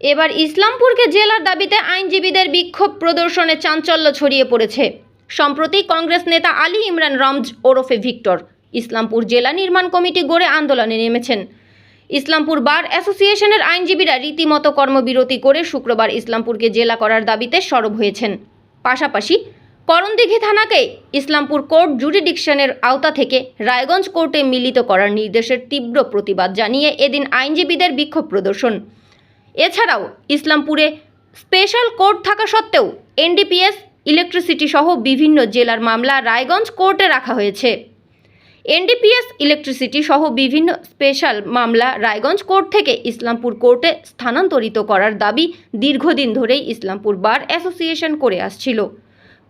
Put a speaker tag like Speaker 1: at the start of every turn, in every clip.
Speaker 1: এবার ইসলামপুরকে জেলার দাবিতে আইনজীবীদের বিক্ষোভ প্রদর্শনে চাঞ্চল্য ছড়িয়ে পড়েছে। সম্প্রতি কংগ্রেস নেতা আলী ইমরান রমজ ওরফে ভিক্টর ইসলামপুর জেলা নির্মাণ কমিটি গড়ে আন্দোলনে নেমেছেন। ইসলামপুর বার অ্যাসোসিয়েশনের আইনজীবীরা রীতিমতো কর্মবিরতি করে শুক্রবার ইসলামপুরকে জেলা করার দাবিতে সরব হয়েছেন। পাশাপাশি করণদিঘি থানাকে ইসলামপুর কোর্ট জুরিডিকশনের আওতা থেকে রায়গঞ্জ কোর্টে মিলিত করার নির্দেশের তীব্র প্রতিবাদ জানিয়ে এদিন আইনজীবীদের বিক্ষোভ প্রদর্শন। এছাড়াও ইসলামপুরে স্পেশাল কোর্ট থাকা সত্ত্বেও এনডিপিএস, ইলেকট্রিসিটি সহ বিভিন্ন জেলার মামলা রায়গঞ্জ কোর্টে রাখা হয়েছে। এনডিপিএস, ইলেকট্রিসিটি সহ বিভিন্ন স্পেশাল মামলা রায়গঞ্জ কোর্ট থেকে ইসলামপুর কোর্টে স্থানান্তরিত করার দাবি দীর্ঘদিন ধরেই ইসলামপুর বার অ্যাসোসিয়েশন করে আসছিল।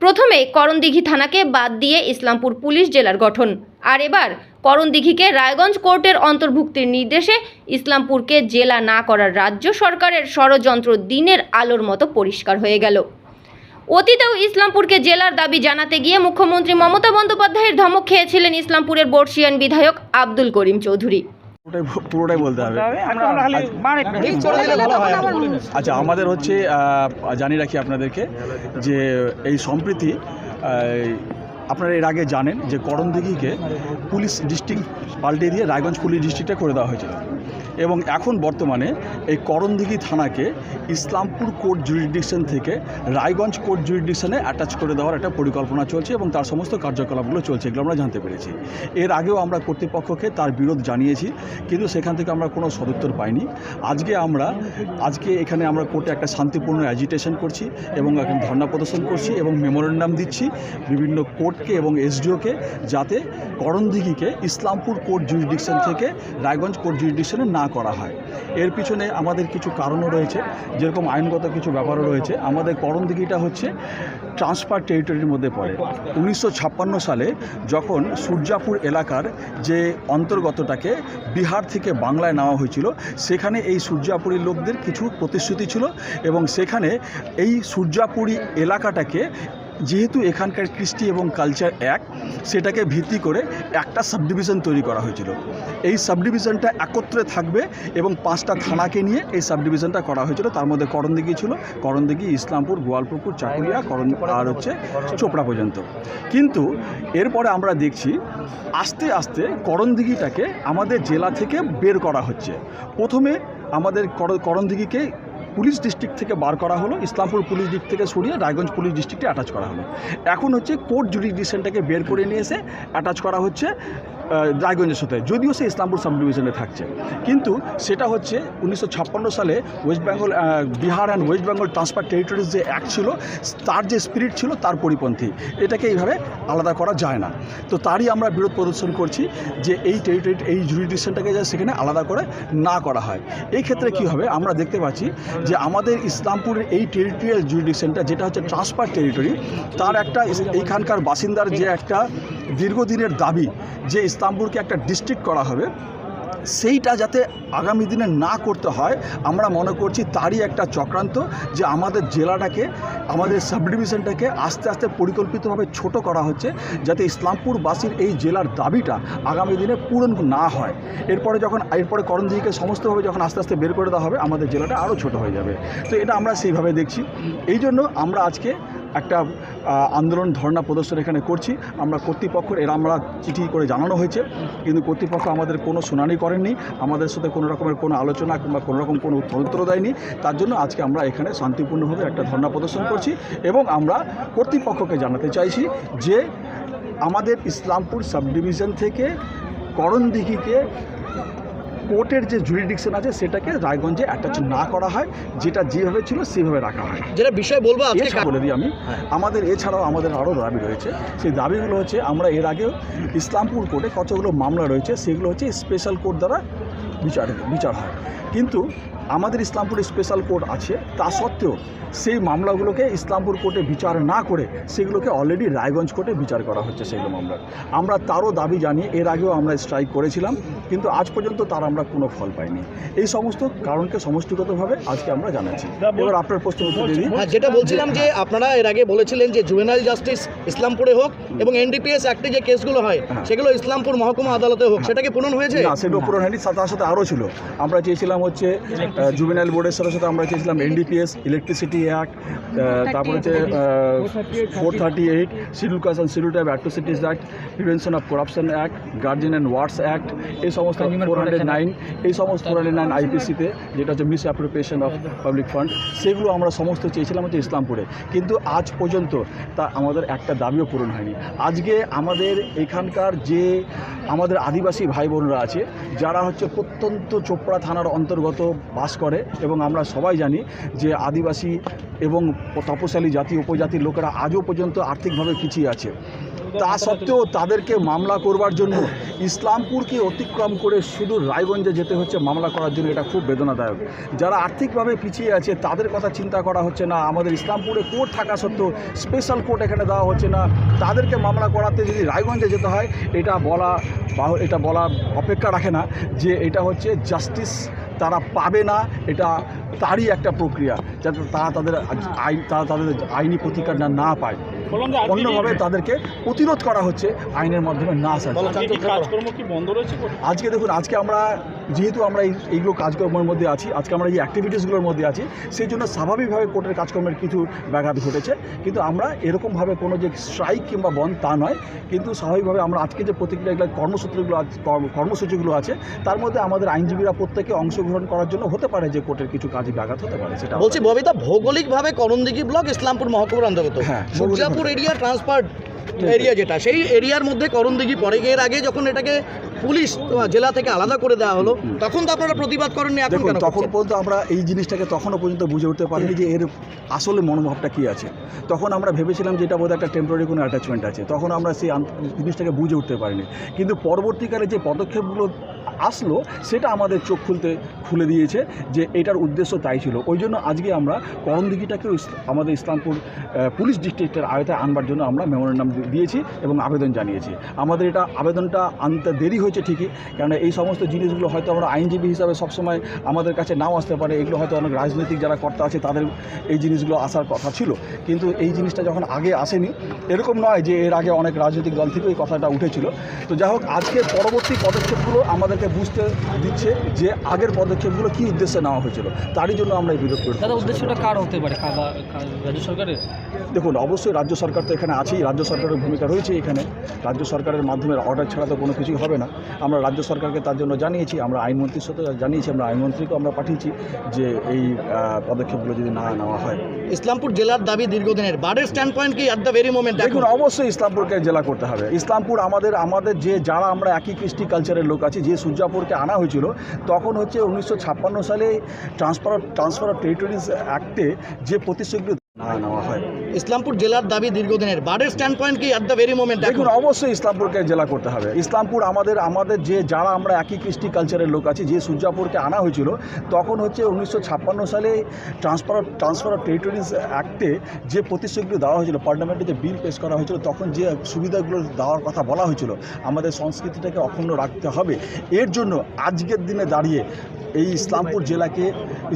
Speaker 1: প্রথমে করণদিঘি থানাকে বাদ দিয়ে ইসলামপুর পুলিশ জেলার গঠন, আর এবার করণদিঘিকে রায়গঞ্জ কোর্টের অন্তর্ভুক্তির নির্দেশে ইসলামপুরকে জেলা না করার রাজ্য সরকারের ষড়যন্ত্র দিনের আলোর মতো পরিষ্কার হয়ে গেল। অতীতেও ইসলামপুরকে জেলার দাবি জানাতে গিয়ে মুখ্যমন্ত্রী মমতা বন্দ্যোপাধ্যায়ের ধমক খেয়েছিলেন ইসলামপুরের বর্ষিয়ান বিধায়ক আব্দুল করিম চৌধুরী।
Speaker 2: পুরোটাই বলতে হবে।
Speaker 3: হয়
Speaker 2: আচ্ছা আমাদের হচ্ছে জানিয়ে রাখি আপনাদেরকে যে এই সম্প্রীতি আপনারা এর আগে জানেন যে করণদিঘিকে পুলিশ ডিস্ট্রিক্ট পাল্টে দিয়ে রায়গঞ্জ পুলিশ ডিস্ট্রিক্টে করে দেওয়া হয়েছিল। এবং এখন বর্তমানে এই করণদিঘি থানাকে ইসলামপুর কোর্ট জুরিডিকশন থেকে রায়গঞ্জ কোর্ট জুরিডিকশনে অ্যাটাচ করে দেওয়ার একটা পরিকল্পনা চলছে এবং তার সমস্ত কার্যকলাপগুলো চলছে, এগুলো আমরা জানতে পেরেছি। এর আগেও আমরা কর্তৃপক্ষকে তার বিরোধ জানিয়েছি, কিন্তু সেখান থেকে আমরা কোনো সদুত্তর পাইনি। আজকে আমরা, আজকে এখানে আমরা কোর্টে একটা শান্তিপূর্ণ অ্যাজিটেশন করছি এবং এখন ধর্ণা প্রদর্শন করছি এবং মেমোরেন্ডাম দিচ্ছি বিভিন্ন কোর্টকে এবং এসডিওকে যাতে করণদিঘিকে ইসলামপুর কোর্ট জুরিডিকশন থেকে রায়গঞ্জ কোর্ট জুরিডিকশনে না করা হয়। এর পিছনে আমাদের কিছু কারণও রয়েছে, যেরকম আইনগত কিছু ব্যাপারও রয়েছে। আমাদের করণদিঘিটা হচ্ছে ট্রান্সফার টেরিটরির মধ্যে পড়ে। উনিশশো ছাপ্পান্ন সালে যখন সূর্যাপুর এলাকার যে অন্তর্গতটাকে বিহার থেকে বাংলায় নেওয়া হয়েছিল, সেখানে এই সূর্যাপুরী লোকদের কিছু প্রতিশ্রুতি ছিল এবং সেখানে এই সূর্যাপুরী এলাকাটাকে যেহেতু এখানকার কৃষ্টি এবং কালচার এক, সেটাকে ভিত্তি করে একটা সাবডিভিশন তৈরি করা হয়েছিল। এই সাবডিভিশনটা একত্রে থাকবে এবং পাঁচটা থানাকে নিয়ে এই সাবডিভিশনটা করা হয়েছিল। তার মধ্যে করণদিঘি ছিল, করণদিঘি, ইসলামপুর গোয়ালপুকুর চাকুলিয়া, করণ, আর হচ্ছে চোপড়া পর্যন্ত। কিন্তু এরপরে আমরা দেখছি, আস্তে আস্তে করণদিঘিটাকে আমাদের জেলা থেকে বের করা হচ্ছে। প্রথমে আমাদের কর- করণদিঘিকে পুলিশ ডিস্ট্রিক্ট থেকে বার করা হলো, ইসলামপুর পুলিশ ডিস্ট্রিক্ট থেকে সরিয়ে রায়গঞ্জ পুলিশ ডিস্ট্রিক্টে অ্যাটাচ করা হলো। এখন হচ্ছে কোর্ট জুডিডিকশনটাকে বের করে নিয়ে এসে অ্যাটাচ করা হচ্ছে রায়গঞ্জের সাথে। যদিও সে ইসলামপুর সাব ডিভিশনে থাকছে। কিন্তু সেটা হচ্ছে উনিশশো ছাপ্পান্ন সালে West Bengal Bihar and West Bengal transfer territories যে অ্যাক্ট ছিল, তার যে স্পিরিট ছিল, তার পরিপন্থী। এটাকে এইভাবে আলাদা করা যায় না। তো তারই আমরা বিরোধ প্রদর্শন করছি যে এই টেরিটরি এই জুরিডিকশনটাকে যা সেখানে আলাদা করে না করা হয়। এই ক্ষেত্রে কি হবে? আমরা দেখতে পাচ্ছি যে আমাদের ইসলামপুরের এই টেরিটোরিয়াল জুরিডিকশনটা যেটা হচ্ছে ট্রান্সফার টেরিটরি তার একটা এইখানকার বাসিন্দার যে একটা দীর্ঘদিনের দাবি, যে ইসলামপুরকে একটা ডিস্ট্রিক্ট করা হবে। সেইটা যাতে আগামী দিনে না করতে হয়, আমরা মনে করছি তারই একটা চক্রান্ত যে আমাদের জেলাটাকে, আমাদের সাবডিভিশনটাকে আস্তে আস্তে পরিকল্পিতভাবে ছোট করা হচ্ছে যাতে ইসলামপুরবাসীর এই জেলার দাবিটা আগামী দিনে পূরণ না হয়। এরপরে যখন, এরপরে করণদিঘিকে সমস্তভাবে যখন আস্তে আস্তে বের করে দেওয়া হবে, আমাদের জেলাটা আরও ছোট হয়ে যাবে। তো এটা আমরা সেইভাবে দেখছি। এই জন্য আমরা আজকে একটা আন্দোলন, ধর্ণা প্রদর্শন এখানে করছি। আমরা কর্তৃপক্ষের এরা আমরা চিঠি করে জানানো হয়েছে। কিন্তু কর্তৃপক্ষ আমাদের কোনো শুনানি করেননি। আমাদের সাথে কোনো রকমের কোনো আলোচনা কিংবা কোনো রকম কোনো উত্তর দেয়নি। তার জন্য আজকে আমরা এখানে শান্তিপূর্ণভাবে একটা ধর্ণা প্রদর্শন করছি এবং আমরা কর্তৃপক্ষকে জানাতে চাইছি যে আমাদের ইসলামপুর সাবডিভিশন থেকে করণদিঘিকে কোর্টের যে জুরিডিকশন আছে সেটাকে রায়গঞ্জে অ্যাটাচ না করা হয় যেটা যেভাবে ছিল সেভাবে রাখা হয়।
Speaker 3: যেটা বিষয় বলব
Speaker 2: বলে দিই আমি আমাদের এছাড়াও আমাদের আরও দাবি রয়েছে। সেই দাবিগুলো হচ্ছে আমরা এর আগেও ইসলামপুর কোর্টে কতগুলো মামলা রয়েছে সেগুলো হচ্ছে স্পেশাল কোর্ট দ্বারা বিচার বিচার হয়। কিন্তু আমাদের ইসলামপুর স্পেশাল কোর্ট আছে। তা সত্ত্বেও সেই মামলাগুলোকে ইসলামপুর কোর্টে বিচার না করে সেগুলোকে অলরেডি রায়গঞ্জ কোর্টে বিচার করা হচ্ছে সেগুলো মামলার। আমরা তারও দাবি জানিয়ে এর আগেও আমরা স্ট্রাইক করেছিলাম কিন্তু আজ পর্যন্ত তার আমরা কোনো ফল পাইনি। এই সমস্ত কারণকে সমষ্টিগতভাবে আজকে আমরা জানাচ্ছি। এবার আপনার প্রশ্ন উত্তর দিয়ে
Speaker 3: হ্যাঁ যেটা বলছিলাম যে আপনারা এর আগে বলেছিলেন যে জুভেনাইল জাস্টিস ইসলামপুরে হোক এবং এনডিপিএস অ্যাক্টে যে কেসগুলো হয়
Speaker 2: হ্যাঁ।
Speaker 3: সেগুলো ইসলামপুর মহকুমা আদালতে হোক সেটাকে পূরণ হয়েছে?
Speaker 2: না সেটা পূরণ হয়নি তার সাথে আরও ছিল। আমরা চেয়েছিলাম হচ্ছে জুবেনাইল বোর্ডের সাথে সাথে আমরা চেয়েছিলাম এনডিপিএস ইলেকট্রিসিটি অ্যাক্ট তারপর হচ্ছে four thirty eight schedule caste and schedule type atrocities act prevention of corruption act guardian and wards act এই সমস্ত ফোর হান্ড্রেড নাইন এই সমস্ত ফোর হান্ড্রেড নাইন আইপিসিতে যেটা হচ্ছে misappropriation of public fund সেগুলো আমরা সমস্ত চেয়েছিলাম হচ্ছে ইসলামপুরে। কিন্তু আজ পর্যন্ত তা আমাদের একটা দাবিও পূরণ হয়নি। আজকে আমাদের এখানকার যে আমাদের আদিবাসী ভাই বোনরা আছে যারা হচ্ছে প্রত্যন্ত চোপড়া থানার অন্তর্গত বাস করে এবং আমরা সবাই জানি যে আদিবাসী এবং তপশালী জাতি, উপজাতির লোকেরা আজও পর্যন্ত আর্থিকভাবে পিছিয়ে আছে। তা সত্ত্বেও তাদেরকে মামলা করবার জন্য ইসলামপুরকে অতিক্রম করে শুধু রায়গঞ্জে যেতে হচ্ছে মামলা করার জন্য, এটা খুব বেদনাদায়ক। যারা আর্থিকভাবে পিছিয়ে আছে, তাদের কথা চিন্তা করা হচ্ছে না। আমাদের ইসলামপুরে কোর্ট থাকা সত্ত্বেও স্পেশাল কোর্ট এখানে দেওয়া হচ্ছে না। তাদেরকে মামলা করাতে যদি রায়গঞ্জে যেতে হয়, এটা বলা এটা বলা অপেক্ষা রাখে না যে এটা হচ্ছে জাস্টিস তারা পাবে না এটা তারই একটা প্রক্রিয়া যাতে তারা তাদের আইন তারা তাদের আইনি প্রতিকার না না পায়। অন্যভাবে তাদেরকে প্রতিরোধ করা হচ্ছে আইনের মাধ্যমে না আসা
Speaker 3: বলো,
Speaker 4: আজকে কি কাজকর্ম কি বন্ধ রয়েছে
Speaker 2: আজকে দেখুন আজকে আমরা যেহেতু আমরা এই এইগুলো কাজকর্মের মধ্যে আছি আজকে আমরা এই অ্যাক্টিভিটিসগুলোর মধ্যে আছি সেই জন্য স্বাভাবিকভাবে কোর্টের কাজকর্মের কিছু ব্যাঘাত ঘটেছে। কিন্তু আমরা এরকমভাবে কোনো যে স্ট্রাইক কিংবা বন্ধ তা নয়। কিন্তু স্বাভাবিকভাবে আমরা আজকে যে প্রতিক্রিয়াগুলো কর্মসূত্রগুলো কর্মসূচিগুলো আছে তার মধ্যে আমাদের আইনজীবীরা প্রত্যেকে অংশগ্রহণ করার জন্য হতে পারে যে কোর্টের কিছু কাজে ব্যাঘাত হতে পারে সেটা
Speaker 3: বলছি ববিতা ভৌগোলিকভাবে করণদিঘি ব্লক ইসলামপুর মহকুমার অন্তর্গত।
Speaker 2: হ্যাঁ,
Speaker 3: সূর্যাপুর এরিয়া ট্রান্সফার এরিয়া যেটা সেই এরিয়ার মধ্যে করণদিঘি পরে এর আগে যখন এটাকে পুলিশ জেলা থেকে আলাদা করে দেওয়া হলো তখন তো আপনারা প্রতিবাদ করেননি এখন
Speaker 2: দেখুন তখন পর্যন্ত আমরা এই জিনিসটাকে তখনও পর্যন্ত বুঝে উঠতে পারিনি যে এর আসলে মনোভাবটা কী আছে। তখন আমরা ভেবেছিলাম যে এটা বোধহয় একটা টেম্পোরারি কোনো অ্যাটাচমেন্ট আছে তখন আমরা সেই জিনিসটাকে বুঝে উঠতে পারিনি। কিন্তু পরবর্তীকালে যে পদক্ষেপগুলো আসলো সেটা আমাদের চোখ খুলতে খুলে দিয়েছে যে এটার উদ্দেশ্য তাই ছিল। ওই জন্য আজকে আমরা করণদিঘিটাকেও আমাদের ইসলামপুর পুলিশ ডিস্ট্রিক্টের আয়তায় আনবার জন্য আমরা মেমোরেন্ডাম দিয়েছি এবং আবেদন জানিয়েছি। আমাদের এটা আবেদনটা আনতে দেরি হয়েছে ঠিকই কারণ এই সমস্ত জিনিসগুলো হয়তো আমরা আইনজীবী হিসাবে সবসময় আমাদের কাছে নাও আসতে পারে এগুলো হয়তো অনেক রাজনৈতিক যারা কর্তা আছে তাদের এই জিনিসগুলো আসার কথা ছিল। কিন্তু এই জিনিসটা যখন আগে আসেনি এরকম নয় যে এর আগে অনেক রাজনৈতিক দল থেকে এই কথাটা উঠেছিল। তো যাই হোক আজকে পরবর্তী পদক্ষেপগুলো আমাদেরকে বুঝতে দিচ্ছে যে আগের পদক্ষেপগুলো কী উদ্দেশ্যে নেওয়া হয়েছিল। তারই জন্য আমরা এই বিরোধ করি
Speaker 4: দাদা উদ্দেশ্যটা কার হতে পারে? রাজ্য সরকারের?
Speaker 2: দেখুন অবশ্যই রাজ্য সরকার তো এখানে আছেই রাজ্য সরকারের ভূমিকা রয়েছে এখানে। রাজ্য সরকারের মাধ্যমে অর্ডার ছাড়া তো কোনো কিছুই হবে না। আমরা রাজ্য সরকারকে তার জন্য জানিয়েছি আমরা আইনমন্ত্রীর সাথে জানিয়েছি আমরা আইনমন্ত্রীকেও আমরা পাঠিয়েছি যে এই পদক্ষেপগুলো যদি না নেওয়া হয়।
Speaker 3: ইসলামপুর জেলার দাবি দীর্ঘদিনের। বার্ডের স্ট্যান্ড পয়েন্ট কি অ্যাট দ্য ভেরি মোমেন্ট
Speaker 2: দেখুন অবশ্যই ইসলামপুরকে জেলা করতে হবে। ইসলামপুর আমাদের আমাদের যে যারা আমরা একই কৃষ্টি কালচারের লোক আছি যে সূর্যাপুরকে আনা হয়েছিল তখন হচ্ছে উনিশশো ছাপ্পান্ন সালে ট্রান্সফার ট্রান্সফার অফ টেরিটরিজ অ্যাক্টে যে প্রতিশ্রুতি
Speaker 3: ইসলামপুর জেলার দাবি দীর্ঘদিনের। বার্ডের স্ট্যান্ড পয়েন্ট কি অ্যাট দ্য ভেরি মোমেন্ট
Speaker 2: দেখুন অবশ্যই ইসলামপুরকে জেলা করতে হবে। ইসলামপুর আমাদের আমাদের যে যারা আমরা একই কৃষ্টি কালচারের লোক আছি যে সূর্যাপুরকে আনা হয়েছিল তখন হচ্ছে উনিশশো ছাপ্পান্ন সালে ট্রান্সফার ট্রান্সফার অফ টেরিটরিজ অ্যাক্টে যে প্রতিশ্রুতিগুলো দেওয়া হয়েছিল পার্লামেন্টে যে বিল পেশ করা হয়েছিল তখন যে সুবিধাগুলো দেওয়ার কথা বলা হয়েছিল আমাদের সংস্কৃতিটাকে অক্ষুণ্ণ রাখতে হবে। এর জন্য আজকের দিনে দাঁড়িয়ে এই ইসলামপুর জেলাকে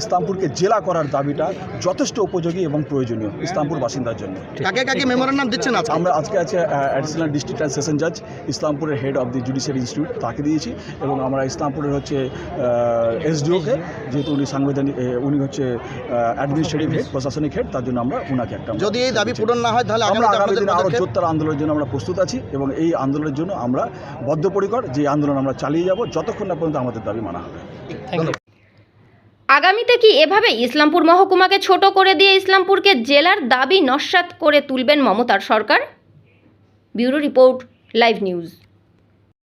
Speaker 2: ইসলামপুরকে জেলা করার দাবিটা যথেষ্ট উপযোগী এবং প্রয়োজনীয় ইসলামপুর বাসিন্দার জন্য।
Speaker 3: কাকে কাকে মেমোরান্ডাম দিচ্ছেন
Speaker 2: আমরা আজকে আছে অ্যাডিশনাল ডিস্ট্রিক্ট অ্যান্ড সেশন জাজ ইসলামপুরের head of the judiciary institute তাকে দিয়েছি এবং আমরা ইসলামপুরের হচ্ছে এসডিওকে যেহেতু উনি সাংবিধানিক উনি হচ্ছে অ্যাডমিনিস্ট্রেটিভ হেড প্রশাসনিক হেড তার জন্য আমরা ওনাকে একটা
Speaker 3: যদি এই দাবি পূরণ না হয় তাহলে
Speaker 2: আমরা আগামী দিনে আরও জোরদার আন্দোলনের জন্য আমরা প্রস্তুত আছি এবং এই আন্দোলনের জন্য আমরা বদ্ধপরিকর যে আন্দোলন আমরা চালিয়ে যাব যতক্ষণ না পর্যন্ত আমাদের দাবি মানা হবে।
Speaker 1: আগামীতে কি এভাবে ইসলামপুর মহকুমাকে ছোট করে দিয়ে ইসলামপুরকে জেলার দাবি নস্বাত করে তুলবেন মমতার সরকার? Bureau report, live news.